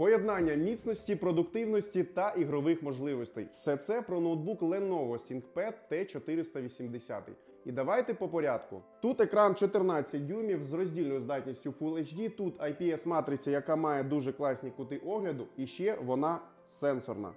Поєднання міцності, продуктивності та ігрових можливостей. Все це про ноутбук Lenovo ThinkPad T480. І давайте по порядку. Тут екран 14 дюймів з роздільною здатністю Full HD, тут IPS-матриця, яка має дуже класні кути огляду, і ще вона сенсорна.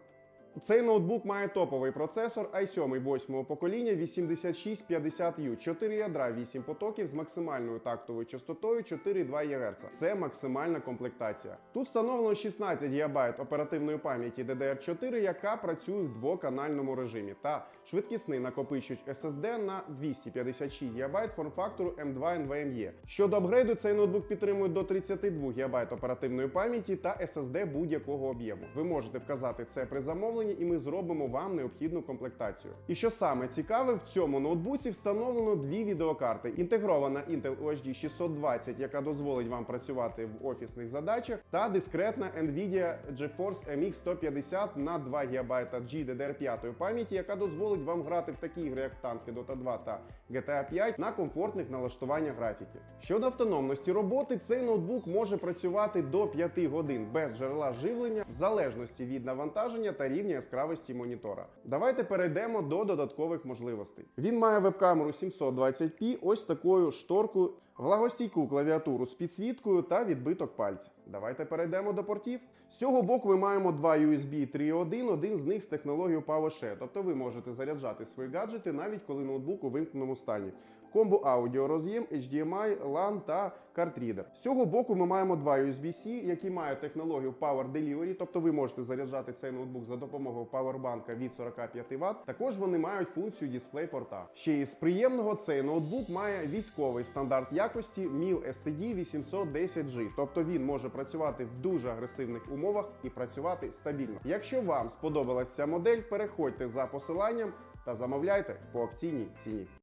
Цей ноутбук має топовий процесор i7 8 покоління 8650U, 4 ядра, 8 потоків з максимальною тактовою частотою 4,2 ГГц. Це максимальна комплектація. Тут встановлено 16 ГБ оперативної пам'яті DDR4, яка працює в двоканальному режимі, та швидкісний накопичувач SSD на 256 ГБ форм-фактору M2 NVMe. Щодо апгрейду, цей ноутбук підтримує до 32 ГБ оперативної пам'яті та SSD будь-якого об'єму. Ви можете вказати це при замовленні, і ми зробимо вам необхідну комплектацію. І що саме цікаве, в цьому ноутбуці встановлено дві відеокарти: інтегрована Intel UHD 620, яка дозволить вам працювати в офісних задачах, та дискретна Nvidia GeForce MX 150 на 2 ГБ GDDR5 пам'яті, яка дозволить вам грати в такі ігри, як танки Dota 2 та GTA 5 на комфортних налаштуваннях графіки. Щодо автономності роботи, цей ноутбук може працювати до 5 годин без джерела живлення в залежності від навантаження та рівня яскравості монітора. Давайте перейдемо до додаткових можливостей. Він має веб-камеру 720p, ось такою шторкою, влагостійку клавіатуру з підсвіткою та відбиток пальця. Давайте перейдемо до портів. З цього боку ми маємо два USB 3.1, один з них з технологією PowerShare, тобто ви можете заряджати свої гаджети навіть коли ноутбук у вимкненому стані. Комбо аудіо роз'єм, HDMI, LAN та картрідер. З цього боку ми маємо два USB-C, які мають технологію Power Delivery, тобто ви можете заряджати цей ноутбук за допомогою павербанка від 45 Вт. Також вони мають функцію дисплей порта. Ще із приємного цей ноутбук має військовий стандарт якості MIL STD 810G, тобто він може працювати в дуже агресивних умовах і працювати стабільно. Якщо вам сподобалась ця модель, переходьте за посиланням та замовляйте по акційній ціні.